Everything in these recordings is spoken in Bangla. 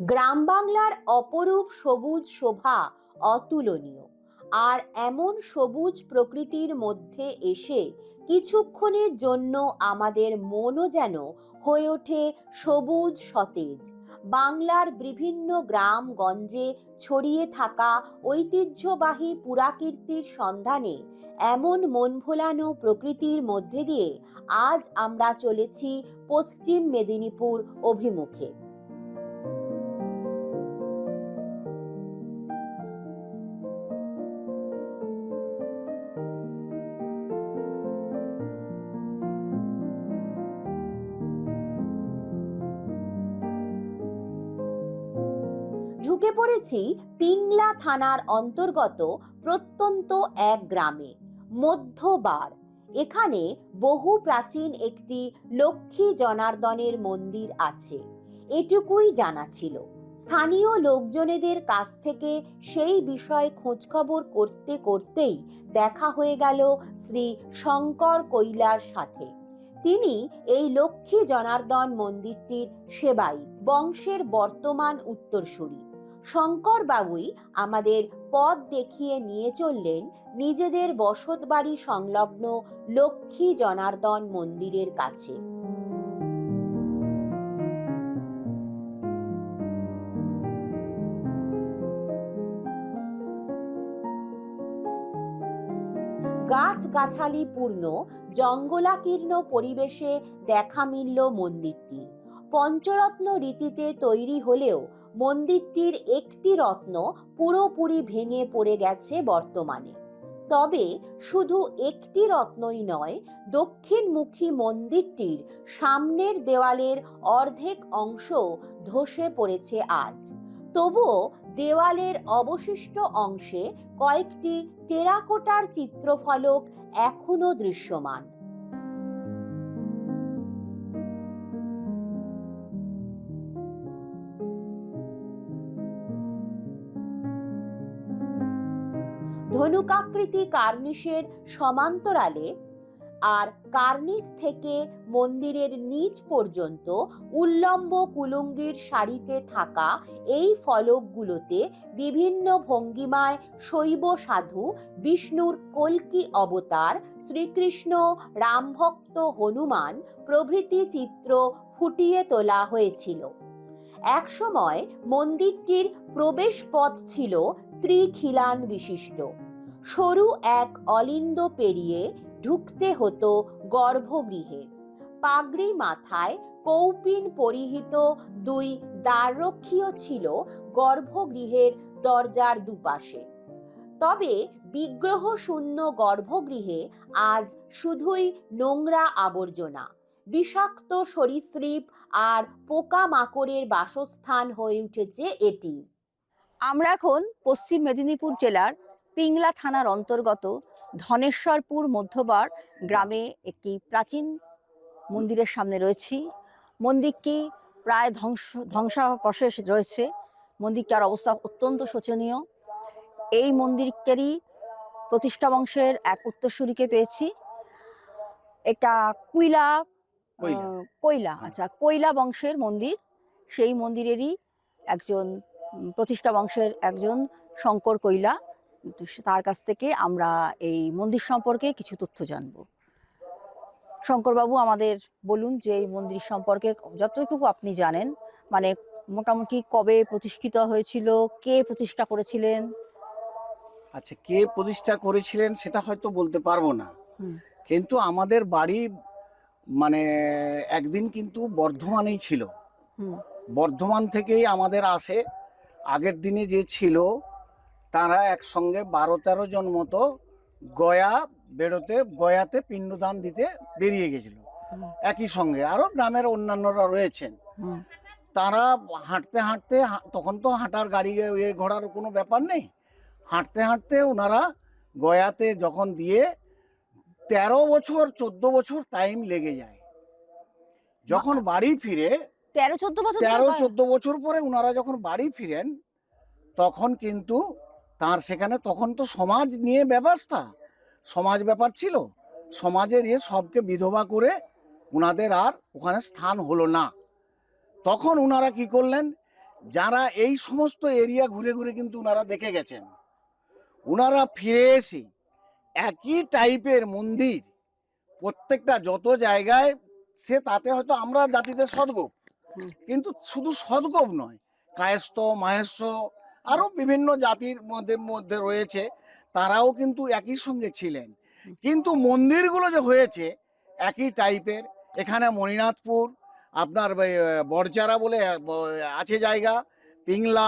গ্রাম বাংলার অপরূপ সবুজ শোভা অতুলনীয়। আর এমন সবুজ প্রকৃতির মধ্যে এসে কিছুক্ষণের জন্য আমাদের মনও যেন হয়ে ওঠে সবুজ সতেজ। বাংলার বিভিন্ন গ্রাম গঞ্জে ছড়িয়ে থাকা ঐতিহ্যবাহী পুরাকীর্তির সন্ধানে এমন মন ভোলানো প্রকৃতির মধ্যে দিয়ে আজ আমরা চলেছি পশ্চিম মেদিনীপুর অভিমুখে। ঢুকে পড়েছি পিংলা থানার অন্তর্গত প্রত্যন্ত এক গ্রামে মধ্যবার এখানে বহু প্রাচীন একটি লক্ষ্মী জনার্দনের মন্দির আছে। এটুকুই জানা ছিল। স্থানীয় লোকজনেদের কাছ থেকে সেই বিষয়ে খোঁজখবর করতে করতেই দেখা হয়ে গেল শ্রী শঙ্কর কৈলার সাথে। তিনি এই লক্ষ্মী জনার্দন মন্দিরটির সেবাই বংশের বর্তমান উত্তরসূরি। শঙ্কর বাবুই আমাদের পথ দেখিয়ে নিয়ে চললেন নিজেদের বসতবাড়ি সংলগ্ন লক্ষ্মী জনার্দন মন্দিরের কাছে। গাছ গাছালি পূর্ণ, জঙ্গলাকীর্ণ পরিবেশে দেখা মিলল মন্দিরটি। পঞ্চরত্ন রীতিতে তৈরি হলেও মন্দিরটির একটি রত্ন পুরোপুরি ভেঙে পড়ে গেছে বর্তমানে। তবে শুধু একটি রত্নই নয়, দক্ষিণমুখী মন্দিরটির সামনের দেওয়ালের অর্ধেক অংশ ধসে পড়েছে আজ। তবুও দেওয়ালের অবশিষ্ট অংশে কয়েকটি টেরাকোটার চিত্রফলক এখনও দৃশ্যমান। ধনুকাকৃতি কার্নিশের সমান্তরালে আর কার্নিস থেকে মন্দিরের নিচ পর্যন্ত উল্লম্ব কুলুঙ্গির সারিতে থাকা এই ফলকগুলোতে বিভিন্ন ভঙ্গিমায় শৈব সাধু, বিষ্ণুর কল্কি অবতার, শ্রীকৃষ্ণ, রামভক্ত হনুমান প্রভৃতি চিত্র ফুটিয়ে তোলা হয়েছিল। একসময় মন্দিরটির প্রবেশ পথ ছিল ত্রিখিলান বিশিষ্ট। সরু এক অলিন্দ পেরিয়ে ঢুকতে হতো গর্ভগৃহে। পাগড়ি মাথায় কৌপিন পরিহিত দুই দ্বাররক্ষীও ছিল গর্ভগৃহের দরজার দুপাশে। তবে বিগ্রহ শূন্য গর্ভগৃহে আজ শুধুই নোংরা আবর্জনা, বিষাক্ত সরীসৃপ আর পোকামাকড়ের বাসস্থান হয়ে উঠেছে এটি। আমরা এখন পশ্চিম মেদিনীপুর জেলার পিংলা থানার অন্তর্গত ধনেশ্বরপুর মধ্যবার গ্রামে একটি প্রাচীন মন্দিরের সামনে রয়েছি। মন্দিরটি প্রায় ধ্বংস ধ্বংসাবশেষ রয়েছে। মন্দিরটার অবস্থা অত্যন্ত শোচনীয়। এই মন্দিরটারই প্রতিষ্ঠা বংশের এক উত্তরসূরিকে পেয়েছি। এটা কুইলা কৈলা। আহ, আচ্ছা কৈলা বংশের মন্দির। সেই মন্দিরেরই একজন প্রতিষ্ঠা বংশের একজন শঙ্কর কৈলা। তার কাছ থেকে আমরা এই মন্দির সম্পর্কে কিছু তথ্য জানব। শঙ্করবাবু আমাদের বলুন যে এই মন্দির সম্পর্কে যতটুকু আপনি জানেন মানে মোটামুটি কবে প্রতিষ্ঠিত হয়েছিল কে প্রতিষ্ঠা করেছিলেন? আচ্ছা কে প্রতিষ্ঠা করেছিলেন সেটা হয়তো বলতে পারব না। কিন্তু আমাদের বাড়ি মানে একদিন কিন্তু বর্ধমানেই ছিল। বর্ধমান থেকেই আমাদের আসে আগের দিনে যে ছিল তারা একসঙ্গে বারো তেরো জন মতো গয়া বেরোতে গয়াতে পিণ্ডদান দিতে বেরিয়ে গেছিল। একই সঙ্গে আরও গ্রামের অন্যান্যরা রয়েছেন। তারা হাঁটতে হাঁটতে তখন তো হাঁটার গাড়ি ঘোড়ার কোনো ব্যাপার নেই। হাঁটতে হাঁটতে ওনারা গয়াতে যখন দিয়ে তেরো বছর চোদ্দ বছর টাইম লেগে যায়। যখন বাড়ি ফিরে তেরো চোদ্দ বছর তেরো চোদ্দ বছর পরে ওনারা যখন বাড়ি ফিরেন তখন কিন্তু তার সেখানে তখন তো সমাজ নিয়ে ব্যবস্থা। সমাজ ব্যাপার ছিল। সমাজের ইয়ে সবকে বিধবা করে ওনাদের আর ওখানে স্থান হলো না। তখন ওনারা কি করলেন যারা এই সমস্ত এরিয়া ঘুরে ঘুরে কিন্তু ওনারা দেখে গেছেন। ওনারা ফিরে এসে একই টাইপের মন্দির প্রত্যেকটা যত জায়গায় সে তাতে হয়তো আমরা জাতিতে সদগোপ। কিন্তু শুধু সদগোপ নয় কায়স্থ মাহেশ্ব আরও বিভিন্ন জাতির মধ্যে মধ্যে রয়েছে তারাও কিন্তু একই সঙ্গে ছিলেন। কিন্তু মন্দিরগুলো যে হয়েছে একই টাইপের। এখানে মণিনাথপুর আপনার বরচারা বলে আছে জায়গা পিংলা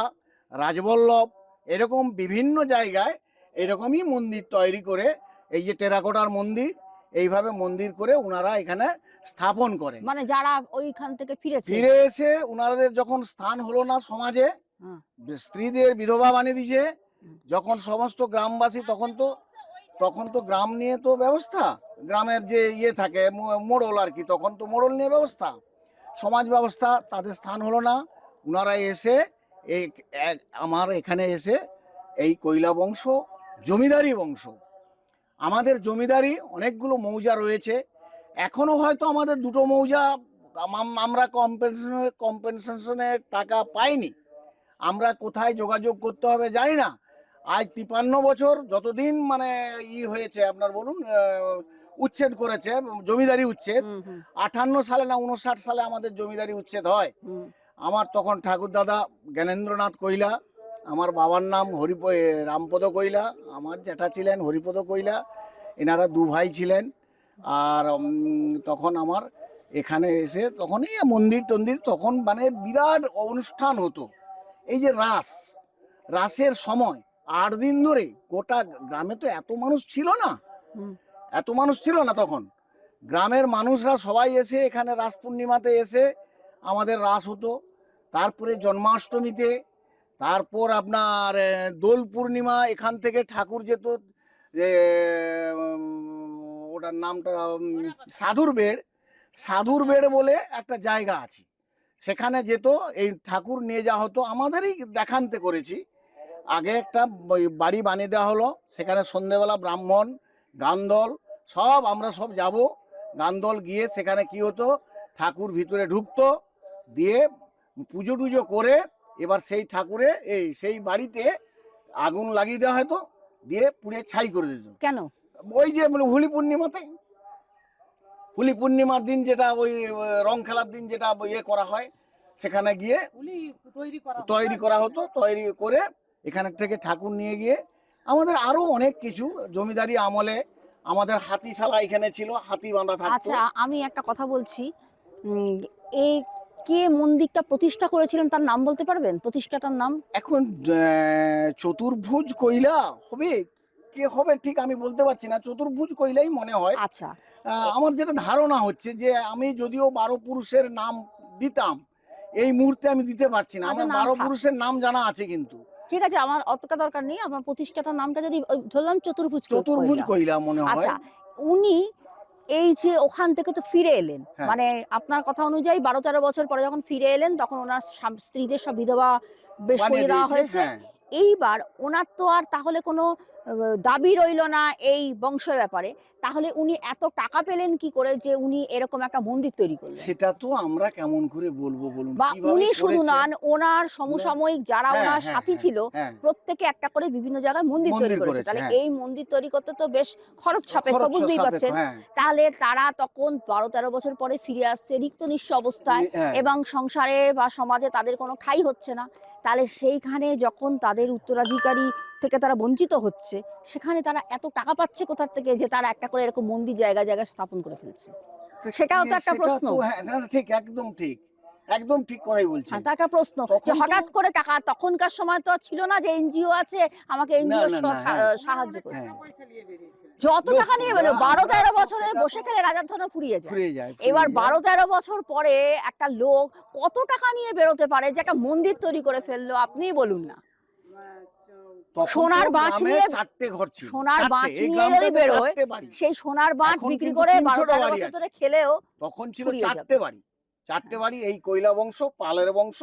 রাজবল্লভ এরকম বিভিন্ন জায়গায় এরকমই মন্দির তৈরি করে এই যে টেরাকোটার মন্দির এইভাবে মন্দির করে ওনারা এখানে স্থাপন করেন। মানে যারা ওইখান থেকে ফিরেছে? ফিরে এসে ওনাদের যখন স্থান হলো না সমাজে হ্যাঁ। স্ত্রীদের বিধবা বানিয়ে দিছে যখন সমস্ত গ্রামবাসী তখন তো তখন তো গ্রাম নিয়ে তো ব্যবস্থা। গ্রামের যে ইয়ে থাকে মোড়ল আর কি তখন তো মোড়ল নিয়ে ব্যবস্থা। সমাজ ব্যবস্থা তাদের স্থান হলো না। ওনারা এসে এই আমার এখানে এসে এই কৈলা বংশ জমিদারি বংশ আমাদের জমিদারি অনেকগুলো মৌজা রয়েছে। এখনও হয়তো আমাদের দুটো মৌজা আমরা কম্পেনশনের কম্পেনসেশনের টাকা পাইনি। আমরা কোথায় যোগাযোগ করতে হবে জানি না। আজ তিপান্ন বছর যতদিন মানে ই হয়েছে আপনার বলুন উচ্ছেদ করেছে জমিদারি উচ্ছেদ আটান্ন সালে না উনষাট সালে আমাদের জমিদারি উচ্ছেদ হয়। আমার তখন ঠাকুর দাদা জ্ঞানেন্দ্রনাথ কৈলা আমার বাবার নাম হরিপ রামপদ কৈলা আমার জ্যাঠা ছিলেন হরিপদ কৈলা এনারা দু ভাই ছিলেন। আর তখন আমার এখানে এসে তখন এই মন্দির টন্দির তখন মানে বিরাট অনুষ্ঠান হতো। এই যে রাস রাসের সময় আট দিন ধরে গোটা গ্রামে তো এত মানুষ ছিল না। এত মানুষ ছিল না তখন। গ্রামের মানুষরা সবাই এসে এখানে রাস পূর্ণিমাতে এসে আমাদের রাস হতো। তারপরে জন্মাষ্টমীতে তারপর আপনার দোল পূর্ণিমা এখান থেকে ঠাকুর যেত, যে ওটার নামটা সাধুর বেড় সাধুর বেড় বলে একটা জায়গা আছে। সেখানে যেত, এই ঠাকুর নিয়ে যাওয়া হতো। আমাদেরই দেখান্তে করেছি। আগে একটা বাড়ি বানিয়ে দেওয়া হলো, সেখানে সন্ধেবেলা ব্রাহ্মণ, গান্দল, সব আমরা সব যাব। গান্দল গিয়ে সেখানে কি হতো, ঠাকুর ভিতরে ঢুকতো, দিয়ে পুজো টুজো করে এবার সেই ঠাকুরে এই সেই বাড়িতে আগুন লাগিয়ে দেওয়া হতো দিয়ে পুড়ে ছাই করে দিত। কেন? ওই যে হোলি পূর্ণিমাতে হোলি পূর্ণিমার দিন যেটা ওই রং খেলার দিন যেটা ইয়ে করা হয় সেখানে গিয়ে তৈরি করা হতো। তৈরি করে এখানে থেকে ঠাকুর নিয়ে গিয়ে আমাদের আরও অনেক কিছু জমিদারি আমলে আমাদের হাতিশালা এখানে ছিল হাতি বাঁধা থাকতো। আচ্ছা আমি একটা কথা বলছি। এই কে মন্দিরটা প্রতিষ্ঠা করেছিলেন তার নাম বলতে পারবেন? প্রতিষ্ঠাতার নাম? এখন চতুর্ভুজ কইলা হবে? কে হবে ঠিক আমি বলতে পারছি না। চতুর্ভুজ কইলাই মনে হয়। আচ্ছা। আমার যেটা ধারণা হচ্ছে যে আমি যদিও বারো পুরুষের নাম দিতাম এই মুহূর্তে আমি দিতে পারছি না। আচ্ছা, আমার বারো পুরুষের নাম জানা আছে কিন্তু। ঠিক আছে আমার অতটা দরকার নেই। আমার প্রতিষ্ঠাতার নামটা যদি ধরলাম চতুর্ভুজ চতুর্ভুজ কইলা। কইলা মনে হয়। আচ্ছা উনি এই যে ওখান থেকে তো ফিরে এলেন হ্যাঁ। মানে আপনার কথা অনুযায়ী বারো তেরো বছর পরে যখন ফিরে এলেন তখন ওনার স্ত্রীদের সব বিধবা বেশ করে দেওয়া হয়েছে হ্যাঁ। এইবার ওনার তো আর তাহলে কোনো দাবি রইল না এই বংশের ব্যাপারে তাহলে উনি এত টাকা পেলেন কি করে যে উনি এরকম একটা মন্দির তৈরি করলেন সেটা তো আমরা কেমন করে বলব বলুন বা উনি শুধু নন ওনার সমসাময়িক যারা হ্যাঁ, ওনার হ্যাঁ, সাথী হ্যাঁ, ছিল। প্রত্যেকে একটা করে বিভিন্ন জায়গায় মন্দির তৈরি করেছে তাহলে। এই মন্দির তৈরি করতে তো বেশ খরচ সাপেক্ষ বুঝতেই পারছেন। তাহলে তারা তখন বারো তেরো বছর পরে ফিরে আসছে রিক্ত নিঃস্ব অবস্থায়। এবং সংসারে বা সমাজে তাদের কোনো খাই হচ্ছে না তাহলে সেইখানে যখন তাদের উত্তরাধিকারী থেকে তারা বঞ্চিত হচ্ছে সেখানে তারা এত টাকা পাচ্ছে কোথা থেকে যে তারা একটা করে এরকম মন্দির জায়গায় জায়গায় স্থাপন করে ফেলছে। সেটাও তো একটা প্রশ্ন। হ্যাঁ, ঠিক একদম ঠিক একদম ঠিক কথাই বলছি হ্যাঁ, একটা প্রশ্ন যে হঠাৎ করে টাকা তখনকার সময় তো ছিল না যে এনজিও আছে আমাকে এনজিও হ্যাঁ। সাহায্য করে হ্যাঁ। যত লোক টাকা নিয়ে বেরো বারো তেরো বছরে বসে রাজার ধনে ফুরিয়ে যায়। এবার বারো তেরো বছর পরে একটা লোক কত টাকা নিয়ে বেরোতে পারে যে একটা মন্দির তৈরি করে ফেলল আপনিই বলুন না। সোনার বাঁশ নিয়ে- চারটে ঘর ছিল। সোনার বাঁশ নিয়ে যদি বেরোয়। সেই সোনার বাঁশ বিক্রি করে বারো 300টা তেরো বছর ধরে খেলেও তখন ছিল চারটে বাড়ি। চারটে বাড়ি এই কৈলা বংশ পালের বংশ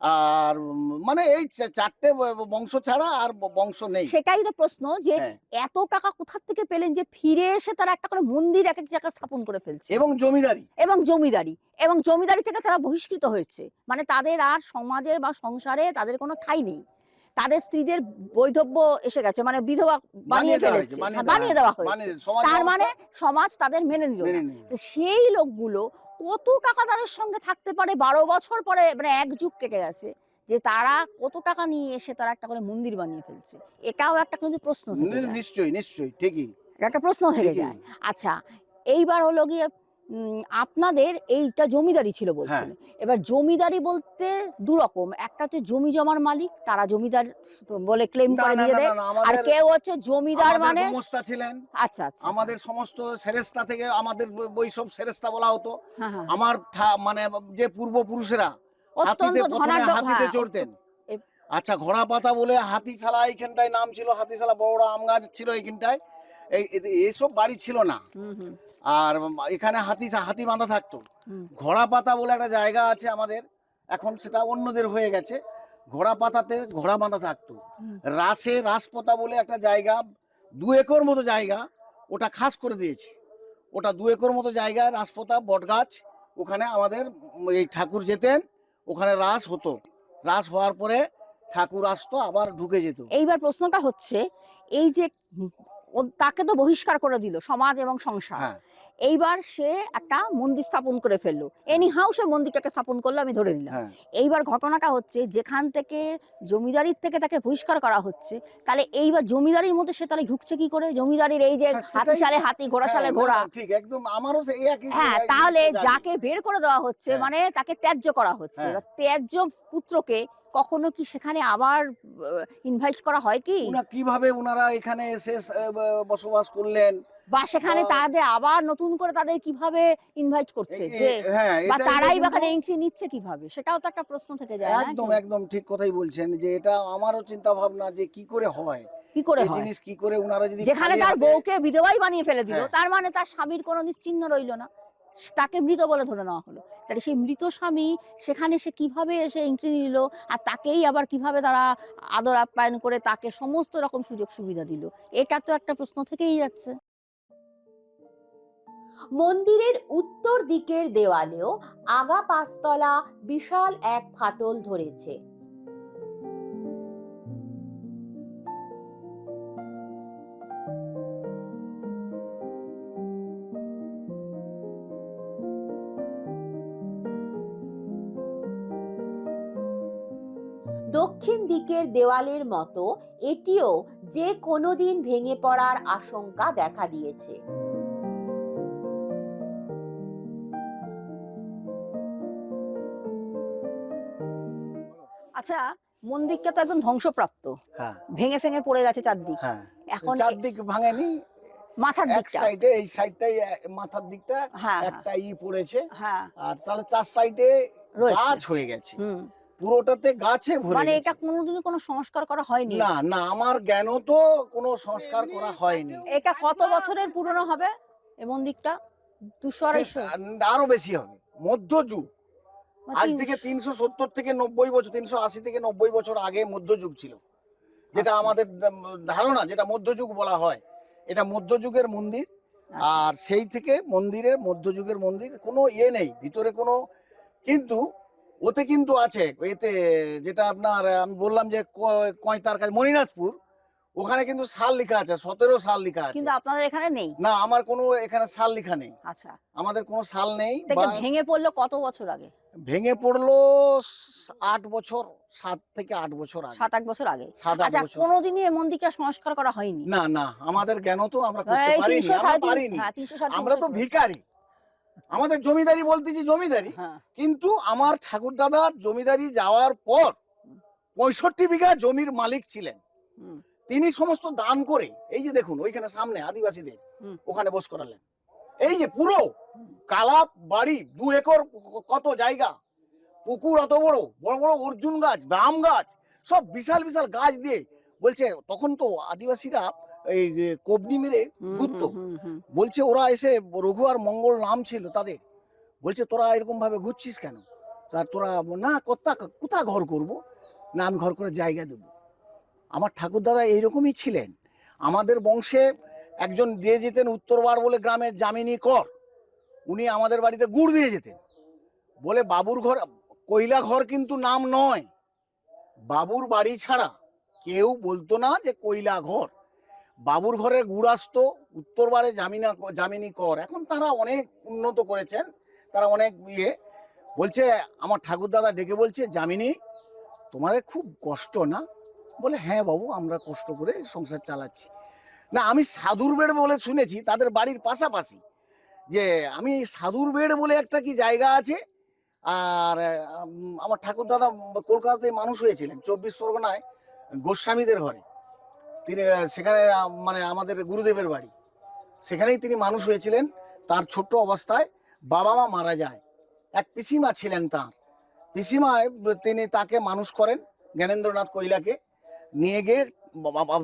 আর মানে এই চারটে বংশ ছাড়া আর বংশ নেই। সেটাই তো প্রশ্ন যে হ্যাঁ। এত টাকা কোথা থেকে পেলেন যে ফিরে এসে তারা একটা করে মন্দির এক এক জায়গায় স্থাপন করে ফেলছে? এবং জমিদারি। এবং জমিদারি। এবং জমিদারি থেকে তারা বহিষ্কৃত হয়েছে। মানে তাদের আর সমাজে বা সংসারে তাদের কোনো ঠাই নেই। তাদের স্ত্রীদের বৈধব্য এসে গেছে মানে বিধবা বানিয়ে ফেলেছে বানিয়ে হ্যাঁ, দেওয়া বানিয়ে হয়েছে। হয়েছে তার মানে সমাজ তাদের মেনে নিল সেই লোকগুলো কত টাকা তাদের সঙ্গে থাকতে পারে বারো বছর পরে মানে এক যুগ কেটে গেছে যে তারা কত টাকা নিয়ে এসে তারা একটা করে মন্দির বানিয়ে ফেলছে। এটাও একটা কিন্তু প্রশ্ন। নিশ্চয়ই নিশ্চয়ই ঠিকই। একটা প্রশ্ন থেকে যায়। আচ্ছা এইবার হলো গিয়ে আপনাদের এইটা জমিদারি ছিল বলছেন। হ্যাঁ। এবার জমিদারি বলতে দু রকম একটা হচ্ছে জমি জমার মালিক তারা জমিদার বলে ক্লেম করে নিজেদের আর কেউ হচ্ছে জমিদার মানে ছিলেন। আচ্ছা আচ্ছা। আমাদের সমস্ত সেরেস্তা থেকে আমাদের ব- বই সব সেরেস্তা বলা হতো। হ্যাঁ, হ্যাঁ। আমার মানে যে পূর্বপুরুষেরা হাতিতে প্রথমে হাতিতে চড়তেন। আচ্ছা ঘোড়া পাতা বলে হাতিশালা এইখানটায় নাম ছিল হাতিশালা বড় বড় আম গাছ ছিল এইখানটায়। এইসব বাড়ি ছিল না। আর এখানে হাতি হাতি বাঁধা থাকতো। ঘোড়া পাতা বলে একটা জায়গা আছে আমাদের। এখন সেটা অন্যদের হয়ে গেছে। ঘোড়া পাতাতে ঘোড়া বাঁধা থাকতো। রাসে রাসপতা বলে একটা জায়গা দু একর মতো জায়গা ওটা খাস করে দিয়েছে। ওটা দু একর মতো জায়গায় রাসপতা বটগাছ ওখানে আমাদের এই ঠাকুর যেতেন ওখানে রাস হতো। রাস হওয়ার পরে ঠাকুর আসতো আবার ঢুকে যেত। এইবার প্রশ্নটা হচ্ছে এই যে তাকে তো বহিষ্কার করে দিল সমাজ এবং সংসার। হ্যাঁ। এইবার সে একটা মন্দির স্থাপন করে ফেলল। এনি হাউ সে মন্দিরটাকে স্থাপন করল আমি ধরে নিলাম। হ্যাঁ। এইবার ঘটনাটা হচ্ছে যেখান থেকে জমিদারির থেকে তাকে বহিষ্কার করা হচ্ছে তাহলে এইবার জমিদারির মধ্যে সে তাহলে ঢুকছে কি করে? জমিদারির এই যে হ্যাঁ, হাতি সালে হাতি ঘোড়া সালে হ্যাঁ, ঘোড়া। ঠিক একদম আমারও সেই একই হ্যাঁ তাহলে যাকে বের করে দেওয়া হচ্ছে হ্যাঁ। মানে তাকে ত্যায্য করা হচ্ছে। হ্যাঁ। ত্যায্য পুত্রকে কখনো কি সেখানে আবার ইনভাইট করা হয় কি? কীভাবে ওনারা এখানে এসে বসবাস করলেন? বা সেখানে তাদের আবার নতুন করে তাদের কীভাবে ইনভাইট করছে যে হ্যাঁ বা তারাই বা এন্ট্রি নিচ্ছে কীভাবে? সেটাও তো একটা প্রশ্ন থেকে যায় একদম একদম ঠিক কথাই বলছেন যে এটা আমারও চিন্তা ভাবনা যে কি করে হয় কি করে হয়? জিনিস কি করে উনারা যদি যেখানে তার বউকে বিধবাই বানিয়ে ফেলে দিল হ্যাঁ। তার মানে তার স্বামীর কোনো নিশ্চিহ্ন রইল না। তাকে মৃত বলে ধরে নেওয়া হলো। তাহলে সেই মৃত স্বামী সেখানে সে কীভাবে এসে এন্ট্রি নিল আর তাকেই আবার কীভাবে তারা আদর আপ্যায়ন করে তাকে সমস্ত রকম সুযোগ সুবিধা দিল এটা তো একটা প্রশ্ন থেকেই যাচ্ছে। মন্দিরের উত্তর দিকের দেওয়ালেও আগা পাঁচতলা বিশাল এক ফাটল ধরেছে। দক্ষিণ দিকের দেওয়ালের মতো এটিও যে কোনো দিন ভেঙে পড়ার আশঙ্কা দেখা দিয়েছে। আচ্ছা মন্দিরটা তো একদম ধ্বংসপ্রাপ্ত। হ্যাঁ। ভেঙে ফেঙে পড়ে গেছে চারদিক। হ্যাঁ। এখন চারদিক ভাঙেনি মাথার দিকটা। সাইডে এই সাইডটাই মাথার দিকটা হ্যাঁ, একটা ই পড়েছে। আর তাহলে চার সাইডে গাছ হয়ে গেছে। পুরোটাতে গাছে ভরে মানে এটা কোনোদিনও কোনো সংস্কার করা হয়নি? না না আমার জ্ঞান তো কোনো সংস্কার করা হয়নি। এটা কত বছরের পুরনো হবে এই মন্দিরটা? দুশো আড়াইশো? আরও বেশি হবে। মধ্যযুগ। আজ থেকে তিনশো সত্তর থেকে নব্বই বছর তিনশো আশি থেকে নব্বই বছর আগে মধ্যযুগ ছিল যেটা আচ্ছা। আমাদের ধারণা যেটা মধ্যযুগ বলা হয় এটা মধ্যযুগের মন্দির আচ্ছা। আর সেই থেকে মন্দিরের মধ্যযুগের মন্দির কোনো ইয়ে নেই ভিতরে কোনো কিন্তু ওতে কিন্তু আছে এতে যেটা আপনার আমি বললাম যে কয়তার কাছে মণিনাথপুর ওখানে কিন্তু সাল লেখা আছে সতেরো সাল লেখা আছে। কিন্তু আপনাদের এখানে নেই? না আমার কোনো এখানে সাল লেখা নেই। আচ্ছা। আমাদের কোনো সাল নেই ভেঙে পড়ল কত বছর আগে? ভেঙে পড়ল আট বছর সাত থেকে আট বছর আগে। সাত আট বছর আগে। আচ্ছা। কোনোদিনই এই মন্দিরটা সংস্কার করা হয়নি? না না আমাদের জ্ঞান তো আমরা করতে পারিনি আমরা পারিনি। হ্যাঁ, 300 সাড়ে তিন আমরা তো। ভিখারি। আমাদের জমিদারি বলতেছি জমিদারি হ্যাঁ। কিন্তু আমার ঠাকুর দাদার জমিদারি যাওয়ার পর পঁয়ষট্টি বিঘা জমির মালিক ছিলেন। তিনি সমস্ত দান করে এই যে দেখুন ওইখানে সামনে আদিবাসীদের ওখানে বস করালেন। এই যে পুরো কালাপ বাড়ি দু একর কত জায়গা পুকুর অত বড় বড় বড় অর্জুন গাছ বাম গাছ সব বিশাল বিশাল গাছ দিয়ে বলছে তখন তো আদিবাসীরা এই কবনি মেরে ঘুরতো। বলছে ওরা এসে রঘু আর মঙ্গল নাম ছিল তাদের। বলছে তোরা এরকম ভাবে ঘুরছিস কেন? তা তোরা না কোথা কোথা ঘর করব? না আমি ঘর করে জায়গা দেব। আমার ঠাকুরদাদা এইরকমই ছিলেন। আমাদের বংশে একজন দিয়ে যেতেন উত্তরবার বলে গ্রামের জামিনী কর। উনি আমাদের বাড়িতে গুড় দিয়ে যেতেন। বলে বাবুর ঘর কইলা ঘর কিন্তু নাম নয়। বাবুর বাড়ি ছাড়া কেউ বলতো না যে কইলা ঘর। বাবুর ঘরে গুড় আসতো, উত্তরবারে জামিনা জামিনী কর। এখন তারা অনেক উন্নত করেছেন, তারা অনেক ইয়ে। বলছে, আমার ঠাকুরদাদা ডেকে বলছে জামিনী তোমারে খুব কষ্ট না? বলে হ্যাঁ বাবু, আমরা কষ্ট করে সংসার চালাচ্ছি। না, আমি সাধুর বেড় বলে শুনেছি, তাদের বাড়ির পাশাপাশি, যে আমি সাধুর বেড় বলে একটা কি জায়গা আছে? আর আমার ঠাকুরদাদা কলকাতাতে মানুষ হয়েছিলেন, চব্বিশ পরগনায় গোস্বামীদের ঘরে। তিনি সেখানে মানে আমাদের গুরুদেবের বাড়ি। সেখানেই তিনি মানুষ হয়েছিলেন, তার ছোট্ট অবস্থায় বাবা মা মারা যায়। এক পিসিমা ছিলেন তার। পিসিমায় তিনি তাকে মানুষ করেন, জ্ঞানেন্দ্রনাথ কৈলাকে। নিয়ে গিয়ে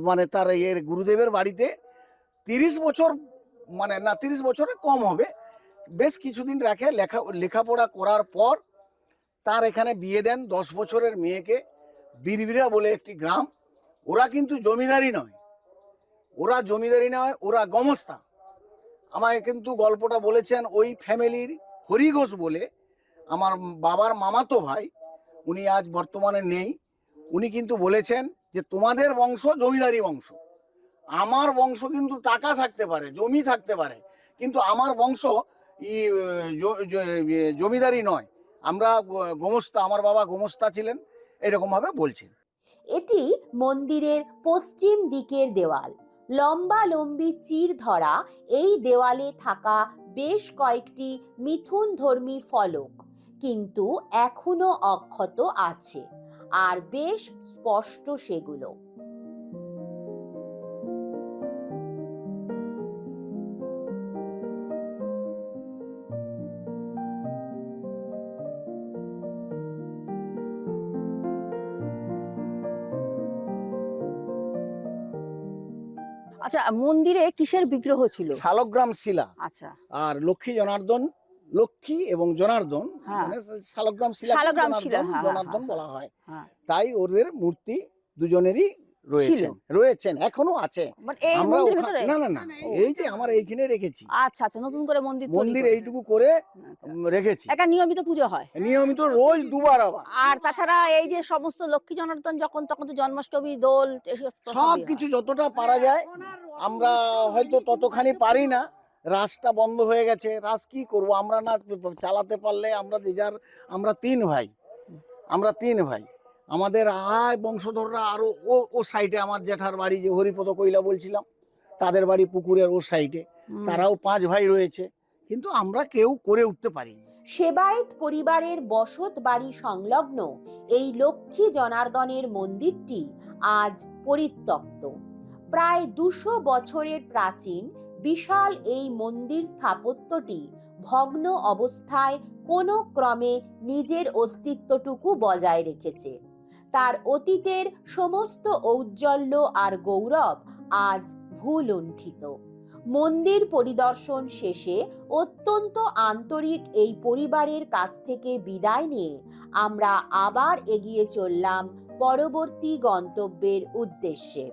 মানে তার এর গুরুদেবের বাড়িতে তিরিশ বছর মানে না, তিরিশ বছরে কম হবে। বেশ কিছুদিন রাখে, লেখা, লেখাপড়া করার পর তার এখানে বিয়ে দেন দশ বছরের মেয়েকে বীরবিরা বলে একটি গ্রাম। ওরা কিন্তু জমিদারি নয়। ওরা জমিদারি নয়, ওরা গমস্তা। আমায় কিন্তু গল্পটা বলেছেন ওই ফ্যামিলির হরিঘোষ বলে। আমার বাবার মামাতো ভাই, উনি আজ বর্তমানে নেই। উনি কিন্তু বলেছেন যে তোমাদের বংশ জমিদারি বংশ। আমার বংশ কিন্তু টাকা থাকতে পারে, জমি থাকতে পারে, কিন্তু আমার বংশ জমিদারি নয়। আমরা গোমস্তা, আমার বাবা গোমস্তা ছিলেন, এরকমভাবে বলছেন এটি মন্দিরের পশ্চিম দিকের দেওয়াল। লম্বা লম্বি চির ধরা, এই দেওয়ালে থাকা বেশ কয়েকটি মিথুন ধর্মী ফলক, কিন্তু এখনও অক্ষত আছে। আর বেশ স্পষ্ট সেগুলো। আচ্ছা মন্দিরে কিসের বিগ্রহ ছিল? শালগ্রাম শিলা। আচ্ছা। আর লক্ষ্মী জনার্দন লক্ষ্মী এবং জনার্দন হ্যাঁ। মানে শালগ্রাম শিলা শালগ্রাম শিলা, হ্যাঁ, হ্যাঁ, জনার্দন। বলা হ্যাঁ। তাই ওদের মূর্তি দুজনেরই রয়েছেন রয়েছেন এখনও আছে। বাট আমরা মন্দিরের ওখা- ভিতরে? না না না এই যে আমার এইখানে রেখেছি। আচ্ছা আচ্ছা নতুন করে মন্দির মন্দির এইটুকু করে আচ্ছা। রেখেছি। একটা নিয়মিত পুজো হয়। নিয়মিত রোজ দুবার আর তাছাড়া এই যে সমস্ত লক্ষ্মী জনার্দন যখন তখন তো জন্মাষ্টমী দোল সব কিছু যতটা পারা যায় আমরা হয়তো ততখানি পারি না। রাসটা বন্ধ হয়ে গেছে রাস কি করব? আমরা না চালাতে পারলে আমরা যে যার আমরা তিন ভাই। আমরা তিন ভাই। আমাদের আয় বংশধররা আরও ও ও সাইডে আমার জেঠার বাড়ি যে হরিপদ কইলা বলছিলাম তাদের বাড়ি পুকুরের ও সাইডে তারাও পাঁচ ভাই রয়েছে কিন্তু আমরা কেউ করে উঠতে পারিনি। সেবায়েত পরিবারের বসত বাড়ি সংলগ্ন এই লক্ষ্মী জনার্দনের মন্দিরটি আজ পরিত্যক্ত। প্রায় দুশো বছরের প্রাচীন বিশাল এই মন্দির স্থাপত্যটি ভগ্ন অবস্থায় কোনো ক্রমে নিজের অস্তিত্বটুকু বজায় রেখেছে। তার অতীতের সমস্ত ঔজ্জ্বল্য আর গৌরব আজ ভুলুণ্ঠিত মন্দির পরিদর্শন শেষে অত্যন্ত আন্তরিক এই পরিবারের কাছ থেকে বিদায় নিয়ে আমরা আবার এগিয়ে চললাম পরবর্তী গন্তব্যের উদ্দেশ্যে।